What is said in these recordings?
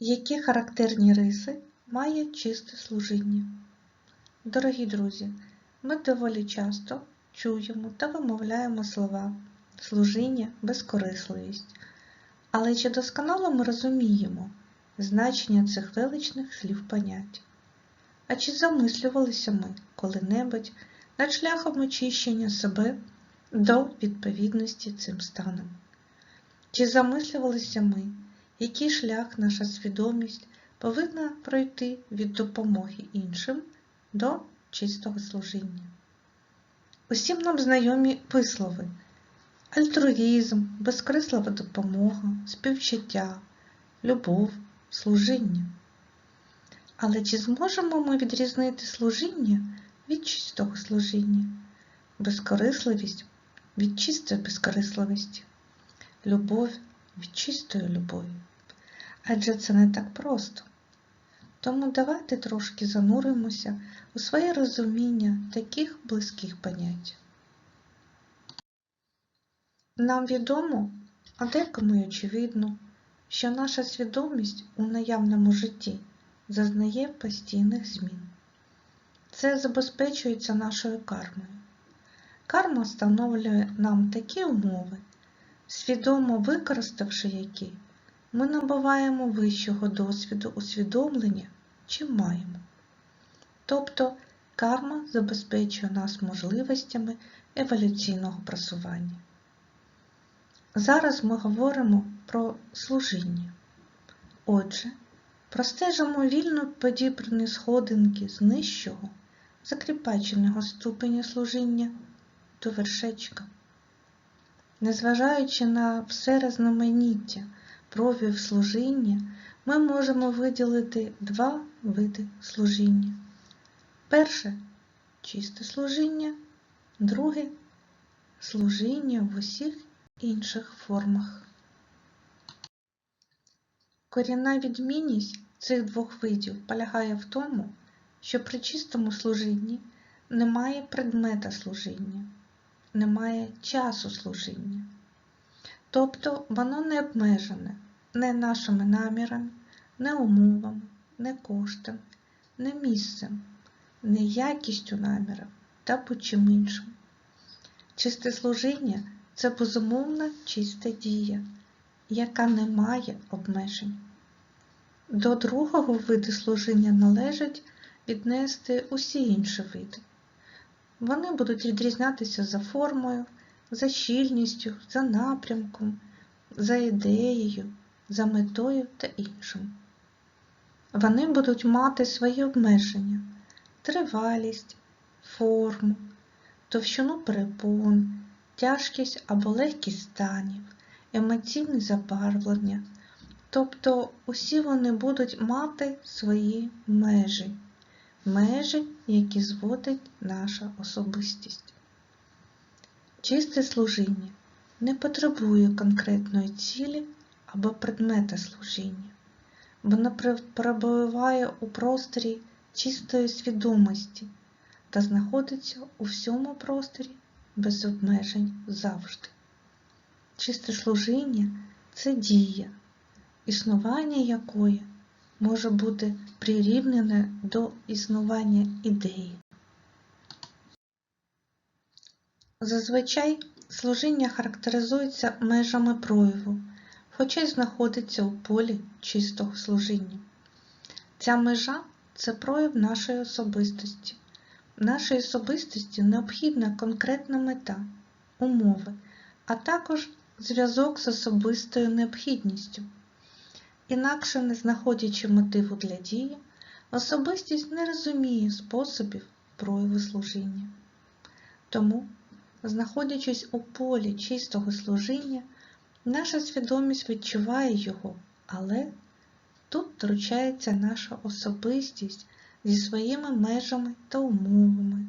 Які характерні риси має чисте служіння? Дорогі друзі, ми доволі часто чуємо та вимовляємо слова служіння, безкорисливість. Але чи досконало ми розуміємо значення цих величних слів понять? А чи замислювалися ми коли-небудь над шляхом очищення себе до відповідності цим станам? Чи замислювалися ми, який шлях наша свідомість повинна пройти від допомоги іншим до чистого служіння? Усім нам знайомі вислови альтруїзм, безкрислива допомога, співчуття, любов, служіння. Але чи зможемо ми відрізнити служіння від чистого служіння, безкорисливість від чистої безкорисливості, любов від чистої любові? Адже це не так просто. Тому давайте трошки зануримося у своє розуміння таких близьких понять. Нам відомо, а декому й очевидно, що наша свідомість у наявному житті зазнає постійних змін. Це забезпечується нашою кармою. Карма встановлює нам такі умови, свідомо використавши які, ми набуваємо вищого досвіду усвідомлення, чим маємо. Тобто карма забезпечує нас можливостями еволюційного просування. Зараз ми говоримо про служіння. Отже, простежимо вільно подібрані сходинки з нижчого, закріпаченого ступеня служіння до вершечка. Незважаючи на все різноманіття проявів служіння, ми можемо виділити два види служіння. Перше чисте служіння, друге служіння в усіх інших формах. Корінна відмінність цих двох видів полягає в тому, що при чистому служінні немає предмета служіння, немає часу служіння. Тобто воно не обмежене не нашими намірами, не умовами, не коштом, не місцем, не якістю намірів та будь-чим іншим. Чисте служіння це безумовна чиста дія, яка не має обмежень. До другого виду служіння належить віднести усі інші види. Вони будуть відрізнятися за формою, за щільністю, за напрямком, за ідеєю, за метою та іншим. Вони будуть мати свої обмеження, тривалість, форму, товщину перепон, тяжкість або легкість станів, емоційне забарвлення. Тобто усі вони будуть мати свої межі, межі, які зводить наша особистість. Чисте служіння не потребує конкретної цілі або предмета служіння. Воно перебуває у просторі чистої свідомості та знаходиться у всьому просторі без обмежень завжди. Чисте служіння це дія, існування якої може бути прирівнене до існування ідеї. Зазвичай служіння характеризується межами прояву, хоча й знаходиться у полі чистого служіння. Ця межа це прояв нашої особистості. Нашій особистості необхідна конкретна мета, умови, а також зв'язок з особистою необхідністю. Інакше, не знаходячи мотиву для дії, особистість не розуміє способів прояву служіння. Тому, знаходячись у полі чистого служіння, наша свідомість відчуває його, але тут втручається наша особистість зі своїми межами та умовами,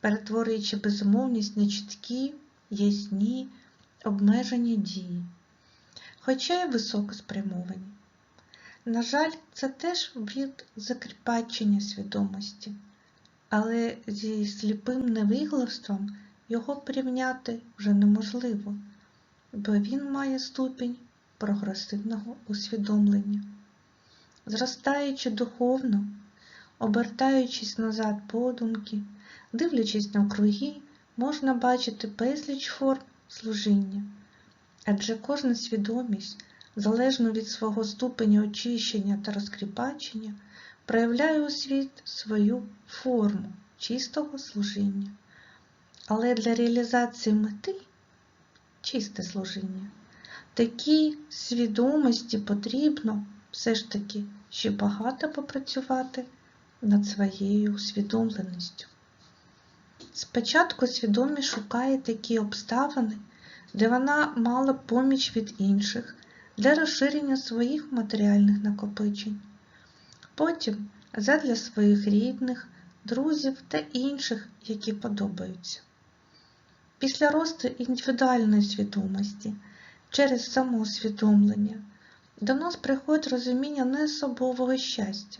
перетворюючи безумовність на чіткі, ясні, обмежені дії, хоча й високо спрямовані. На жаль, це теж від закріпачення свідомості, але зі сліпим невиглаством його порівняти вже неможливо, бо він має ступінь прогресивного усвідомлення. зростаючи духовно, обертаючись назад подумки, дивлячись навкруги, можна бачити безліч форм служіння. Адже кожна свідомість, залежно від свого ступеня очищення та розкріпачення, проявляє у світ свою форму чистого служіння. Але для реалізації мети чисте служіння, такій свідомості потрібно все ж таки ще багато попрацювати над своєю усвідомленістю. Спочатку свідомість шукає такі обставини, де вона мала поміч від інших для розширення своїх матеріальних накопичень. Потім задля своїх рідних, друзів та інших, які подобаються. Після росту індивідуальної свідомості через самоусвідомлення до нас приходить розуміння неособового щастя,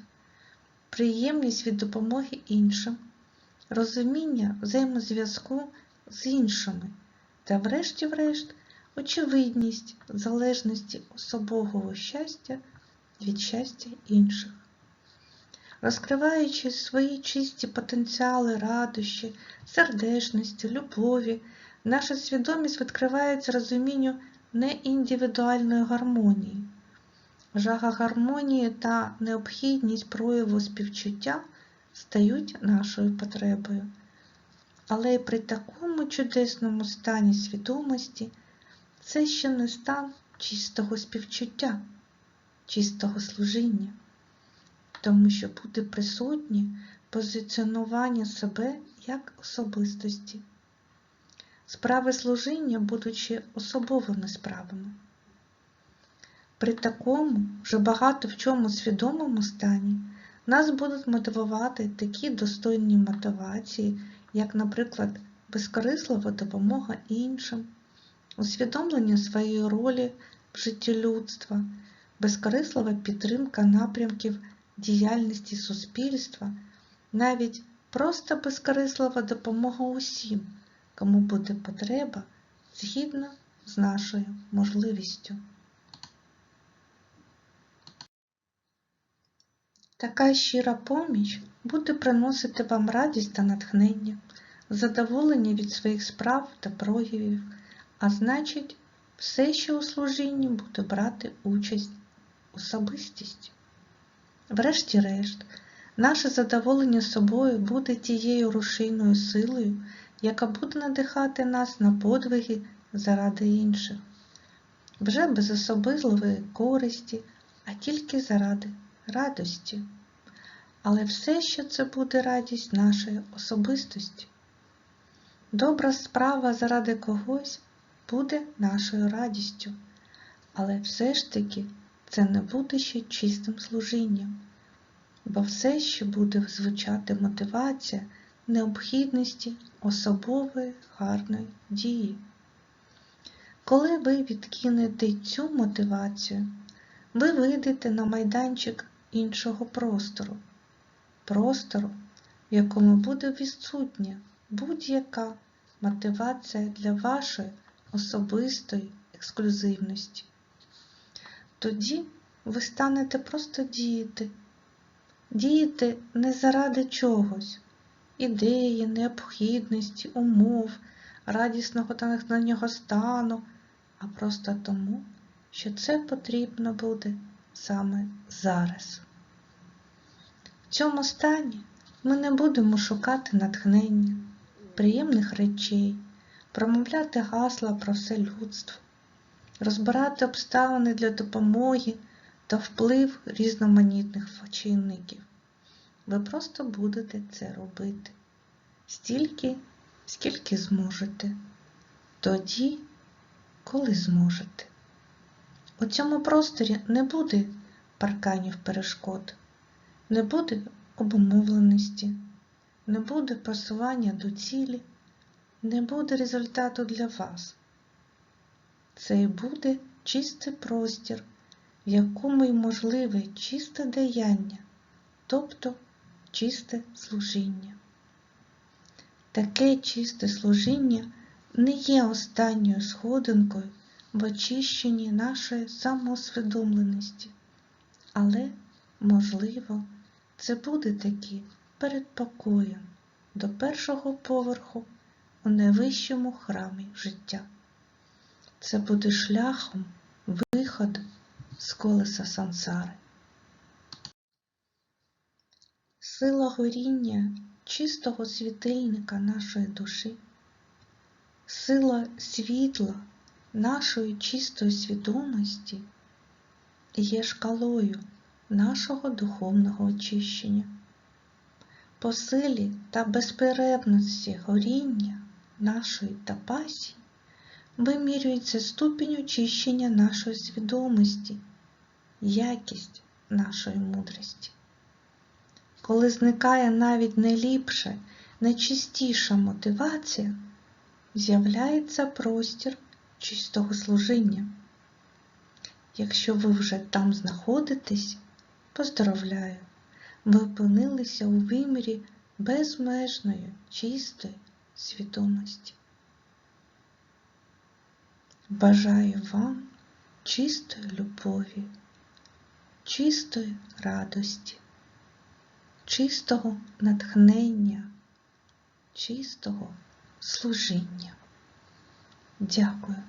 приємність від допомоги іншим, розуміння взаємозв'язку з іншими та, врешті-врешт, очевидність залежності особового щастя від щастя інших. Розкриваючи свої чисті потенціали радощі, сердечності, любові, наша свідомість відкривається розумінню неіндивідуальної гармонії. Жага гармонії та необхідність прояву співчуття стають нашою потребою. Але при такому чудесному стані свідомості це ще не стан чистого співчуття, чистого служіння, тому що буде присутнє позиціонування себе як особистості. Справи служіння будучи особовими справами. При такому вже багато в чому свідомому стані нас будуть мотивувати такі достойні мотивації, як, наприклад, безкорислива допомога іншим, усвідомлення своєї ролі в житті людства, безкорислива підтримка напрямків діяльності суспільства, навіть просто безкорислива допомога усім, кому буде потреба згідно з нашою можливістю. Така щира поміч буде приносити вам радість та натхнення, задоволення від своїх справ та проявів, а значить, все, що у служінні буде брати участь особистість. Врешті-решт, наше задоволення собою буде тією рушійною силою, яка буде надихати нас на подвиги заради інших, вже без особизливої користі, а тільки заради радості. Але все ще це буде радість нашої особистості. Добра справа заради когось буде нашою радістю, але все ж таки це не буде ще чистим служінням, бо все ще буде звучати мотивація необхідності особової гарної дії. Коли ви відкинете цю мотивацію, ви вийдете на майданчик іншого простору, простору, в якому буде відсутня будь-яка мотивація для вашої особистої ексклюзивності. Тоді ви станете просто діяти, діяти не заради чогось, ідеї, необхідності, умов, радісного та натхненного стану, а просто тому, що це потрібно буде саме зараз. В цьому стані ми не будемо шукати натхнення, приємних речей, промовляти гасла про все людство, розбирати обставини для допомоги та вплив різноманітних чинників. Ви просто будете це робити стільки, скільки зможете, тоді, коли зможете. У цьому просторі не буде парканів перешкод, не буде обумовленості, не буде просування до цілі, не буде результату для вас. Це і буде чистий простір, в якому й можливе чисте даяння, тобто чисте служіння. Таке чисте служіння не є останньою сходинкою в очищенні нашої самоусвідомленості, але можливо, це буде таки перед покоєм до першого поверху у найвищому храмі життя. Це буде шляхом виходу з колеса сансари. Сила горіння чистого світильника нашої душі, сила світла нашої чистої свідомості є шкалою нашого духовного очищення. По силі та безперервності горіння нашої тапасі вимірюється ступінь очищення нашої свідомості, якість нашої мудрості. Коли зникає навіть найліпша, найчистіша мотивація, з'являється простір чистого служіння. Якщо ви вже там знаходитесь, поздравляю, ви опинилися у вимірі безмежної чистої свідомості. Бажаю вам чистої любові, чистої радості, чистого натхнення, чистого служіння. Дякую.